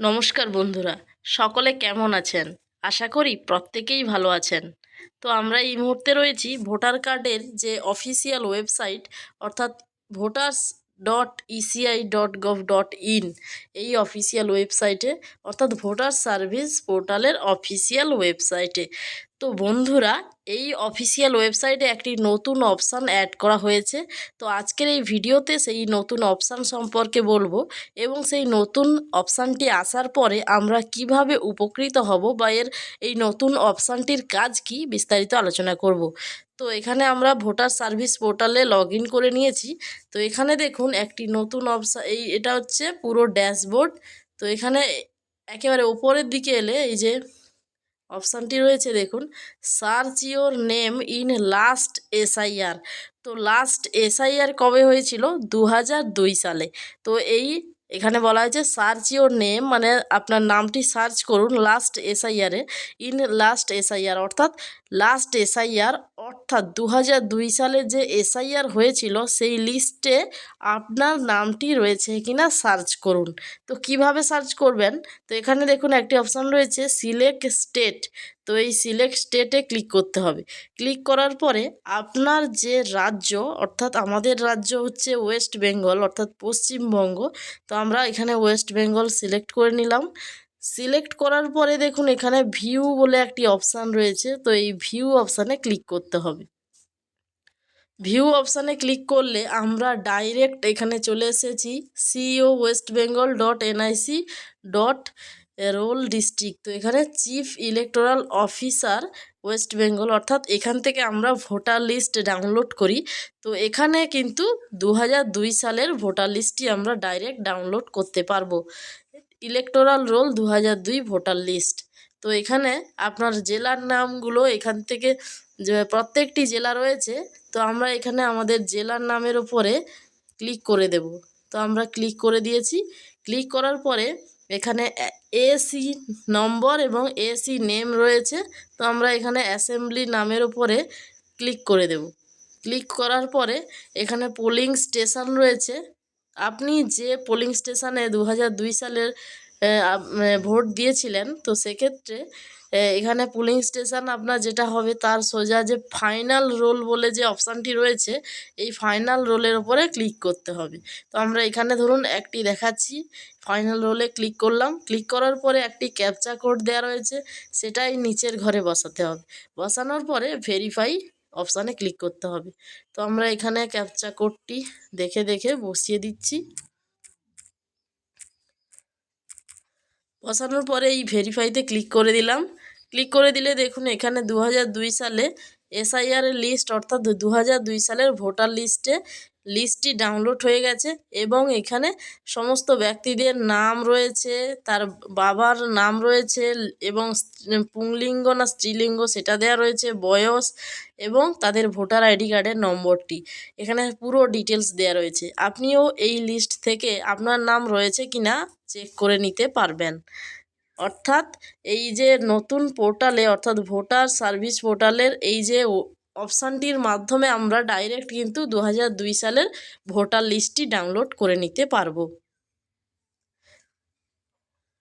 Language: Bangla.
নমস্কার বন্ধুরা, সকলে কেমন আছেন? আশা করি প্রত্যেকেই ভালো আছেন। তো আমরা এই মুহূর্তে রয়েছি ভোটার কার্ডের যে অফিসিয়াল ওয়েবসাইট, অর্থাৎ voters dot ECI dot gov dot in এই অফিসিয়াল ওয়েবসাইটে, অর্থাৎ ভোটার সার্ভিস পোর্টালের অফিসিয়াল ওয়েবসাইটে। তো বন্ধুরা, এই অফিসিয়াল ওয়েবসাইটে একটি নতুন অপশান অ্যাড করা হয়েছে। তো আজকের এই ভিডিওতে সেই নতুন অপশান সম্পর্কে বলব এবং সেই নতুন অপশানটি আসার পরে আমরা কীভাবে উপকৃত হব বা এর এই নতুন অপশানটির কাজ কি বিস্তারিত আলোচনা করব। তো এখানে আমরা ভোটার সার্ভিস পোর্টালে লগ করে নিয়েছি। তো এখানে দেখুন একটি নতুন অপশান এই এটা হচ্ছে পুরো ড্যাশবোর্ড। তো এখানে একেবারে ওপরের দিকে এলে এই যে অপশানটি রয়েছে দেখুন, search your name in last SIR. তো লাস্ট এসআইআর কবে হয়েছিল? দু হাজার দুই সালে। তো এই এখানে বলা হয়েছে সার্চ ইওর নেম মানে আপনার নামটি সার্চ করুন লাস্ট এসআইআরে ইন লাস্ট এসআইআর। অর্থাৎ লাস্ট এসআইআর অর্থাৎ দু হাজার দুই সালে যে এসআইআর হয়েছিল, সেই লিস্টে আপনার নামটি রয়েছে কিনা সার্চ করুন। তো কীভাবে সার্চ করবেন? তো এখানে দেখুন একটি অপশান রয়েছে সিলেক্ট স্টেট। তো এই সিলেক্ট স্টেটে ক্লিক করতে হবে। ক্লিক করার পরে আপনার যে রাজ্য, অর্থাৎ আমাদের রাজ্য হচ্ছে ওয়েস্ট বেঙ্গল, অর্থাৎ পশ্চিমবঙ্গ। তো আমরা এখানে ওয়েস্ট বেঙ্গল সিলেক্ট করে নিলাম। সিলেক্ট করার পরে দেখুন এখানে ভিউ বলে একটি অপশান রয়েছে, তো এই ভিউ অপশানে ক্লিক করতে হবে। ভিউ অপশানে ক্লিক করলে আমরা ডাইরেক্ট এখানে চলে এসেছি CEO West Bengal dot NIC dot roll district তো এখানে chief electoral officer West Bengal অর্থাৎ এখান থেকে আমরা ভোটার লিস্ট ডাউনলোড করি, তো এখানে কিন্তু দু সালের ভোটার লিস্টটি আমরা ডাইরেক্ট ডাউনলোড করতে পারব। ইলেকটোরাল রোল দু দুই ভোটার লিস্ট তো এখানে আপনার জেলার নামগুলো, এখান থেকে যে প্রত্যেকটি জেলা রয়েছে, তো আমরা এখানে আমাদের জেলার নামের ওপরে ক্লিক করে দেব। তো আমরা ক্লিক করে দিয়েছি। ক্লিক করার পরে এখানে এসি নম্বর এবং এসি নেম রয়েছে। তো আমরা এখানে অ্যাসেম্বলি নামের ওপরে ক্লিক করে দেব। ক্লিক করার পরে এখানে পোলিং স্টেশন রয়েছে। আপনি যে পোলিং স্টেশনে দু সালের ভোট দিয়েছিলেন, তো সেক্ষেত্রে এখানে পুলিং স্টেশন আপনার যেটা হবে তার সোজা যে ফাইনাল রোল বলে যে অপশানটি রয়েছে, এই ফাইনাল রোলের ওপরে ক্লিক করতে হবে। তো আমরা এখানে ধরুন একটি দেখাচ্ছি ফাইনাল রোলে ক্লিক করলাম ক্লিক করার পরে একটি ক্যাপচা কোড দেওয়া রয়েছে, সেটাই নিচের ঘরে বসাতে হবে। বসানোর পরে ভেরিফাই অপশানে ক্লিক করতে হবে। তো আমরা এখানে ক্যাপচা কোডটি দেখে দেখে বসিয়ে দিচ্ছি। বসানোর পরে এই ভেরিফাইতে ক্লিক করে দিলাম। ক্লিক করে দিলে দেখুন এখানে দু হাজার দুই সালে এসআইআরের লিস্ট অর্থাৎ দু সালের ভোটার লিস্টে লিস্টটি ডাউনলোড হয়ে গেছে এবং এখানে সমস্ত ব্যক্তিদের নাম রয়েছে, তার বাবার নাম রয়েছে এবং পুংলিঙ্গ না স্ত্রীলিঙ্গ সেটা দেওয়া রয়েছে, বয়স এবং তাদের ভোটার আইডি কার্ডের নম্বরটি এখানে পুরো ডিটেলস দেওয়া রয়েছে। আপনিও এই লিস্ট থেকে আপনার নাম রয়েছে কিনা চেক করে নিতে পারবেন। অর্থাৎ এই যে নতুন পোর্টালে অর্থাৎ ভোটার সার্ভিস পোর্টালের এই যে অপশানটির মাধ্যমে আমরা ডাইরেক্ট কিন্তু দু হাজার দুই সালের ভোটার লিস্টটি ডাউনলোড করে নিতে পারব।